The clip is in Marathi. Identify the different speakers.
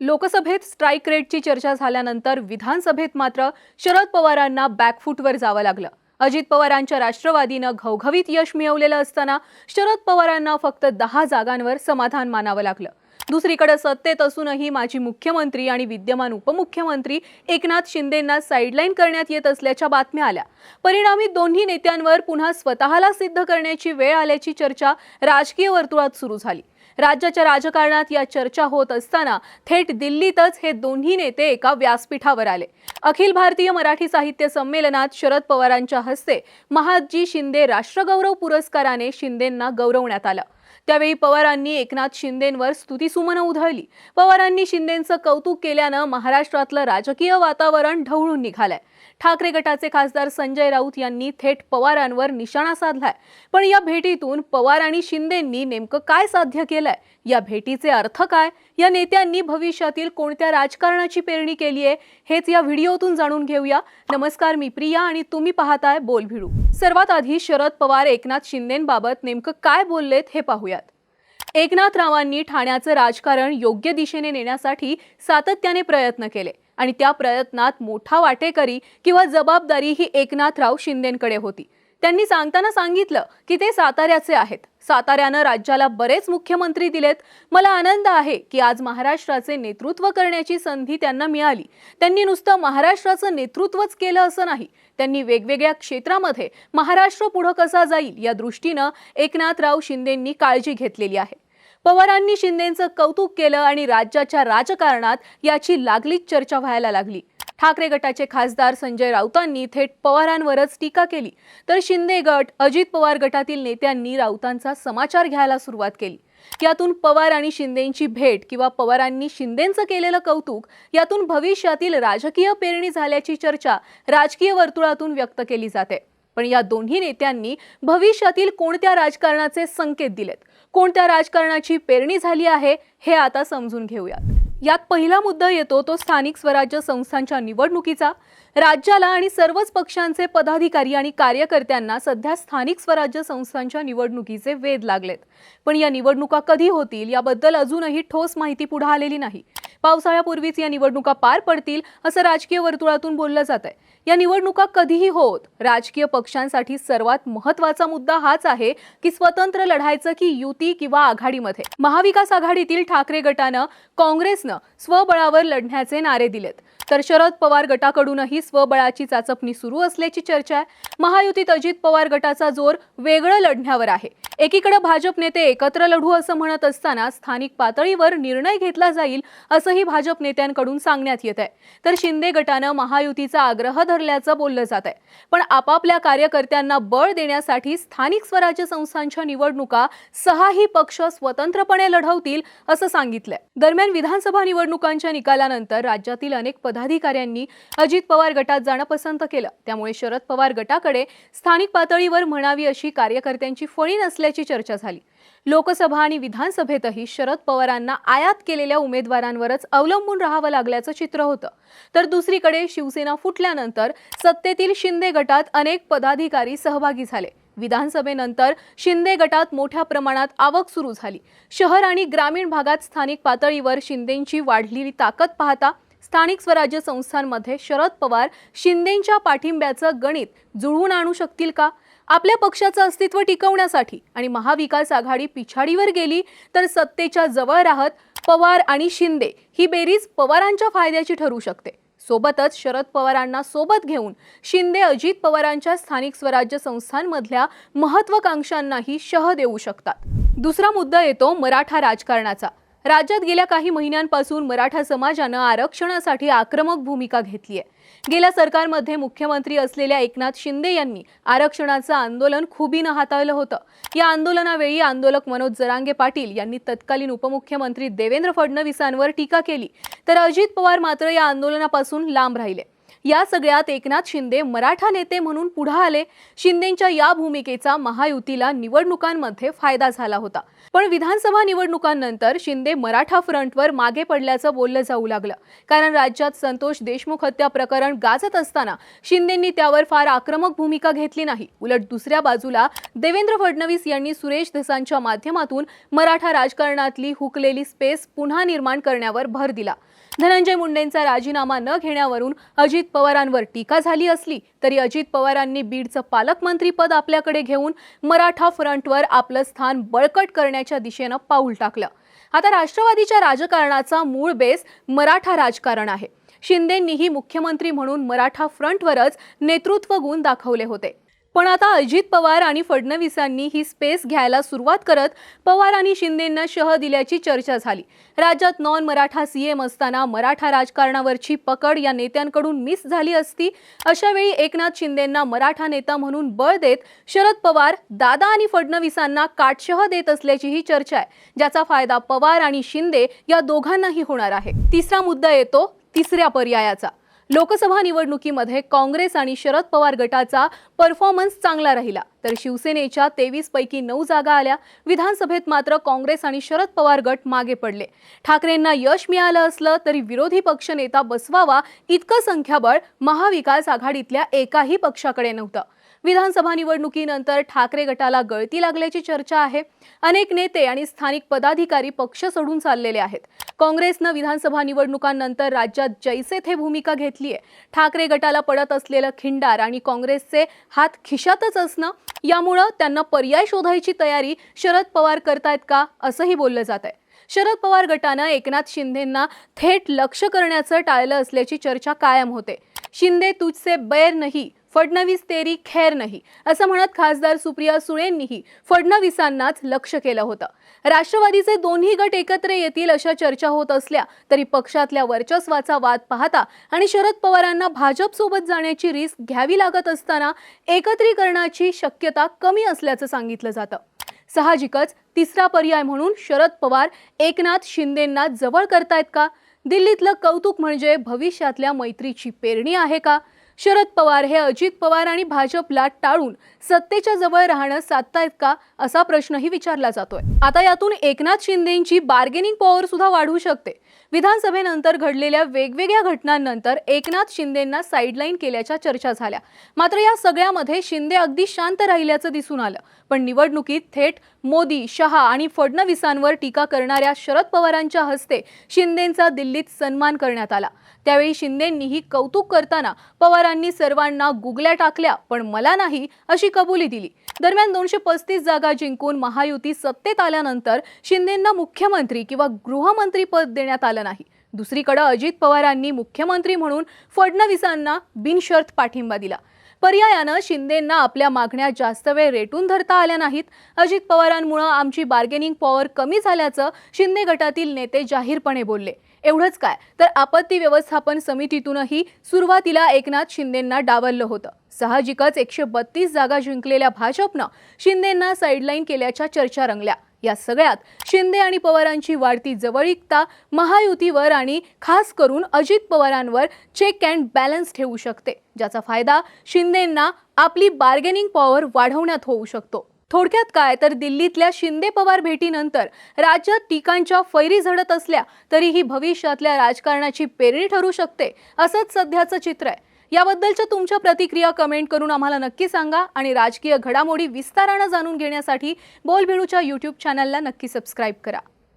Speaker 1: लोकसभेत स्ट्राईक रेटची चर्चा झाल्यानंतर विधानसभेत मात्र शरद पवारांना बॅकफूटवर जावं लागलं. अजित पवारांच्या राष्ट्रवादीनं घवघवीत यश मिळवलेलं असताना शरद पवारांना फक्त दहा जागांवर समाधान मानावं लागलं. दुसरीकडे सत्तेत असूनही माजी मुख्यमंत्री आणि विद्यमान उपमुख्यमंत्री एकनाथ शिंदेंना साईडलाईन करण्यात येत असल्याच्या बातम्या आल्या. परिणामी दोन्ही नेत्यांवर पुन्हा स्वतःला सिद्ध करण्याची वेळ आल्याची चर्चा राजकीय वर्तुळात सुरू झाली. राज्याच्या राजकारणात या चर्चा होत असताना थेट दिल्लीतच हे दोन्ही नेते एका व्यासपीठावर आले. अखिल भारतीय मराठी साहित्य संमेलनात शरद पवारांच्या हस्ते महादजी शिंदे राष्ट्रगौरव पुरस्काराने शिंदेंना गौरवण्यात आलं. त्यावेळी पवारांनी एकनाथ शिंदेंवर स्तुतीसुमनं उधळली. पवारांनी शिंदेंचं कौतुक केल्यानं महाराष्ट्रातलं राजकीय वातावरण ढवळून निघालंय. ठाकरे गटाचे खासदार संजय राऊत यांनी थेट पवारांवर निशाणा साधलाय. पण या भेटीतून पवार आणि शिंदेंनी नेमकं काय साध्य केलंय? या भेटीचे अर्थ काय? या नेत्यांनी भविष्यातील कोणत्या राजकारणाची पेरणी केली आहे हेच या व्हिडिओतून जाणून घेऊया. नमस्कार मी प्रिया आणि तुम्ही पाहताय बोल भिडू सर्वात आधी शरद पवार एकनाथ शिंदेंबाबत नेमकं काय बोललेत हे पाहूयात. एकनाथरावांनी ठाण्याचं राजकारण योग्य दिशेने नेण्यासाठी सातत्याने प्रयत्न केले आणि त्या प्रयत्नात मोठा वाटेकरी किंवा जबाबदारी ही एकनाथराव शिंदेंकडे होती. त्यांनी सांगताना सांगितलं की ते साताऱ्याचे आहेत. साताऱ्यानं राज्याला बरेच मुख्यमंत्री दिलेत. मला आनंद आहे की आज महाराष्ट्राचे नेतृत्व करण्याची संधी त्यांना मिळाली. त्यांनी नुसतं महाराष्ट्राचं नेतृत्वच केलं असं नाही त्यांनी वेगवेगळ्या क्षेत्रामध्ये महाराष्ट्र पुढं कसा जाईल या दृष्टीनं एकनाथराव शिंदेंनी काळजी घेतलेली आहे. पवारांनी शिंदेंचं कौतुक केलं आणि राज्याच्या राजकारणात याची लागलीच चर्चा व्हायला लागली. ठाकरे गटाचे खासदार संजय राऊतांनी थेट पवारांवरच टीका केली. तर शिंदे गट अजित पवार गटातील नेत्यांनी राऊतांचा समाचार घ्यायला सुरुवात केली. यातून पवार आणि शिंदेंची भेट किंवा पवारांनी शिंदेंचं केलेलं कौतुक यातून भविष्यातील राजकीय पेरणी झाल्याची चर्चा राजकीय वर्तुळातून व्यक्त केली जाते. पण या दोन्ही नेत्यांनी भविष्यातील कोणत्या राजकारणाचे संकेत दिलेत? कोणत्या राजकारणाची पेरणी झाली आहे? हे आता समजून घेऊयात. यात पहिला मुद्दा येतो तो स्थानिक स्वराज्य संस्थांच्या निवडणुकीचा. राज्याला आणि सर्वच पक्षांचे पदाधिकारी आणि कार्यकर्त्यांना सध्या स्थानिक स्वराज्य संस्थांच्या निवडणुकीचे वेध लागलेत. पण या निवडणुका कधी होतील याबद्दल अजूनही ठोस माहिती पुढे आलेली नाही. पावसाळ्यापूर्वीच या निवडणुका पार पडतील असं राजकीय वर्तुळातून बोललं जात आहे. या निवडणुका कधीही होत राजकीय पक्षांसाठी सर्वात महत्त्वाचा मुद्दा हाच आहे की स्वतंत्र लढायचं की युती किंवा आघाडीमध्ये. महाविकास आघाडीतील ठाकरे गटानं काँग्रेसनं स्वबळावर लढण्याचे नारे दिलेत. तर शरद पवार गटाकडूनही स्वबळाची चाचपणी सुरू असल्याची चर्चा आहे. महायुतीत अजित पवार गटाचा जोर वेगळं लढण्यावर आहे. एकीकडे भाजप नेते एकत्र लढू असं म्हणत असताना स्थानिक पातळीवर निर्णय घेतला जाईल असंही भाजप नेत्यांकडून सांगण्यात येत आहे. तर शिंदे गटानं महायुतीचा आग्रह धरल्याचं बोललं जात आहे. पण आपापल्या कार्यकर्त्यांना बळ देण्यासाठी स्थानिक स्वराज्य संस्थांच्या निवडणुका सहाही पक्ष स्वतंत्रपणे लढवतील असं सांगितलंय. दरम्यान विधानसभा निवडणुकांच्या निकालानंतर राज्यातील अनेक पदाधिकाऱ्यांनी अजित पवार गटात जाणं पसंत केलं. त्यामुळे शरद पवार गटाकडे स्थानिक पातळीवर म्हणावी अशी कार्यकर्त्यांची फळी नसल्याची चर्चा झाली. लोकसभा आणि विधानसभेतही शरद पवारांना आयात केलेल्या उमेदवारांवरच अवलंबून राहावं लागल्याचं चित्र होतं. तर दुसरीकडे शिवसेना फुटल्यानंतर सत्तेतील शिंदे गटात अनेक पदाधिकारी सहभागी झाले. विधानसभेनंतर शिंदे गटात मोठ्या प्रमाणात आवक सुरू झाली. शहर आणि ग्रामीण भागात स्थानिक पातळीवर शिंदेंची वाढलेली ताकद पाहता स्थानिक स्वराज्य संस्थांमध्ये शरद पवार शिंदेंच्या पाठिंब्याचं गणित जुळवून आणू शकतील का? आपल्या पक्षाचं अस्तित्व टिकवण्यासाठी आणि महाविकास आघाडी पिछाडीवर गेली तर सत्तेच्या जवळ राहत पवार आणि शिंदे ही बेरीज पवारांच्या फायद्याची ठरू शकते. सोबतच शरद पवारांना सोबत घेऊन शिंदे अजित पवारांच्या स्थानिक स्वराज्य संस्थांमधल्या महत्वाकांक्षांनाही शह देऊ शकतात. दुसरा मुद्दा येतो मराठा राजकारणाचा. राज्यात गेल्या काही महिन्यांपासून मराठा समाजानं आरक्षणासाठी आक्रमक भूमिका घेतली आहे. गेल्या सरकारमध्ये मुख्यमंत्री असलेल्या एकनाथ शिंदे यांनी आरक्षणाचं आंदोलन खुबीनं हाताळलं होतं. या आंदोलनावेळी आंदोलक मनोज जरांगे पाटील यांनी तत्कालीन उपमुख्यमंत्री देवेंद्र फडणवीसांवर टीका केली तर अजित पवार मात्र या आंदोलनापासून लांब राहिले. या सगळ्यात एकनाथ शिंदे मराठा नेते म्हणून पुढे आले. शिंदेच्या या भूमिकेचा महायुतीला निवडणुकांमध्ये फायदा झाला होता. पण विधानसभा निवडणुकांनंतर शिंदे मराठा फ्रंटवर मागे पडल्याचं बोललं जाऊ लागलं. कारण राज्यात संतोष देशमुख हत्या प्रकरण गाजत असताना शिंदेंनी त्यावर फार आक्रमक भूमिका घेतली नाही. उलट दुसऱ्या बाजूला देवेंद्र फडणवीस यांनी सुरेश धसांच्या माध्यमातून मराठा राजकारणातली हुकलेली स्पेस पुन्हा निर्माण करण्यावर भर दिला. धनंजय मुंडेंचा राजीनामा न घेण्यावरून अजित पवारांवर टीका झाली असली तरी अजित पवारांनी बीडचं पालकमंत्रीपद आपल्याकडे घेऊन मराठा फ्रंटवर आपलं स्थान बळकट करण्याच्या दिशेनं पाऊल टाकलं. आता राष्ट्रवादीच्या राजकारणाचा मूळ बेस मराठा राजकारण आहे. शिंदेंनीही मुख्यमंत्री म्हणून मराठा फ्रंटवरच नेतृत्व गुण दाखवले होते. पण आता अजित पवार आणि फडणवीसांनी ही स्पेस घ्यायला सुरुवात करत पवार आणि शिंदेंना शह दिल्याची चर्चा झाली. राज्यात नॉन मराठा सीएम असताना मराठा राजकारणावरची पकड या नेत्यांकडून मिस झाली असती. अशावेळी एकनाथ शिंदेंना मराठा नेता म्हणून बळ देत शरद पवार दादा आणि फडणवीसांना काटशह देत असल्याचीही चर्चा आहे. ज्याचा फायदा पवार आणि शिंदे या दोघांनाही होणार आहे. तिसरा मुद्दा येतो तिसऱ्या पर्यायाचा. लोकसभा निवडणुकीमध्ये काँग्रेस आणि शरद पवार गटाचा परफॉर्मन्स चांगला राहिला. तर शिवसेनेच्या तेवीस पैकी नऊ जागा आल्या. विधानसभेत मात्र काँग्रेस आणि शरद पवार गट मागे पडले. ठाकरेंना यश मिळालं असलं तरी विरोधी पक्षनेता बसवावा इतकं संख्याबळ महाविकास आघाडीतल्या एकाही पक्षाकडे नव्हतं. विधानसभा निवडणुकीनंतर ठाकरे गटाला गळती लागल्याची चर्चा आहे. अनेक नेते आणि स्थानिक पदाधिकारी पक्ष सोडून चाललेले आहेत. काँग्रेसनं विधानसभा निवडणुकांनंतर राज्यात जैसे थे भूमिका घेतली आहे ठाकरे गटाला पडत असलेलं खिंडार आणि काँग्रेसचे हात खिशातच असणं यामुळं त्यांना पर्याय शोधायची तयारी शरद पवार करतायत का असंही बोललं जात आहे शरद पवार गटानं एकनाथ शिंदेंना थेट लक्ष करण्याचं टाळलं असल्याची चर्चा कायम होते. शिंदे तुझसे बैर नाही फडणवीस तेरी खैर नाही असं म्हणत खासदार सुप्रिया सुळेंनीही फडणवीसांनाच लक्ष केलं होतं. राष्ट्रवादीचे दोन्ही गट एकत्र येतील अशा चर्चा होत असल्या तरी पक्षातल्या वर्चस्वाचा वाद पाहता आणि शरद पवारांना भाजपसोबत जाण्याची रिस्क घ्यावी लागत असताना एकत्रीकरणाची शक्यता कमी असल्याचं सांगितलं जातं. साहजिकच तिसरा पर्याय म्हणून शरद पवार एकनाथ शिंदेंना जवळ करतायत का? दिल्लीतलं कौतुक म्हणजे भविष्यातल्या मैत्रीची पेरणी आहे का? शरद पवार हे अजित पवार आणि भाजपला टाळून सत्तेच्या जवळ राहणं साधतायत का असा प्रश्नही विचारला जातोय. आता यातून एकनाथ शिंदेची बार्गेनिंग पॉवर सुद्धा वाढू शकते. विधानसभेनंतर घडलेल्या वेगवेगळ्या घटनांनंतर एकनाथ शिंदेंना साईडलाईन केल्याच्या चर्चा झाल्या. मात्र या सगळ्यामध्ये शिंदे अगदी शांत राहिल्याचं दिसून आलं. पण निवडणुकीत थेट मोदी शहा आणि फडणवीसांवर टीका करणाऱ्या शरद पवारांच्या हस्ते शिंदेंचा दिल्लीत सन्मान करण्यात आला. त्यावेळी शिंदेंनीही कौतुक करताना पवारांनी सर्वांना गुगल्या टाकल्या पण मला नाही अशी कबुली दिली. दरम्यान दोनशे पस्तीस जागा जिंकून महायुती सत्तेत आल्यानंतर शिंदेंना मुख्यमंत्री किंवा गृहमंत्री पद देण्यात आलं नाही. दुसरीकडं अजित पवारांनी मुख्यमंत्री म्हणून फडणवीसांना बिनशर्त पाठिंबा दिला. पर्यायानं शिंदेंना आपल्या मागण्या जास्त वेळ रेटून धरता आल्या नाहीत. अजित पवारांमुळं आमची बार्गेनिंग पॉवर कमी झाल्याचं शिंदे गटातील नेते जाहीरपणे बोलले. एवढंच काय? तर आपत्ती व्यवस्थापन समितीतूनही सुरुवातीला एकनाथ शिंदेंना डावललं होतं. साहजिकच एकशे बत्तीस जागा जिंकलेल्या भाजपनं शिंदेंना साईडलाईन केल्याच्या चर्चा रंगल्या. या सगळ्यात शिंदे आणि पवारांची वाढती जवळीकता महायुतीवर आणि खास करून अजित पवारांवर चेक अँड बॅलन्स ठेवू शकते ज्याचा फायदा शिंदेंना आपली बार्गेनिंग पॉवर वाढवण्यात होऊ शकतो. थोडक्यात काय? तर दिल्लीतल्या शिंदे पवार भेटीनंतर राज्यात टीकांच्या फैरी झडत असल्या तरीही भविष्यातल्या राजकारणाची पेरणी ठरू शकते असंच सध्याचं चित्र आहे. याबद्दलच्या तुमच्या प्रतिक्रिया कमेंट करून आम्हाला नक्की सांगा आणि राजकीय घडामोडी विस्तारानं जाणून घेण्यासाठी बोलबिडूच्या यूट्यूब चॅनलला नक्की सबस्क्राईब करा.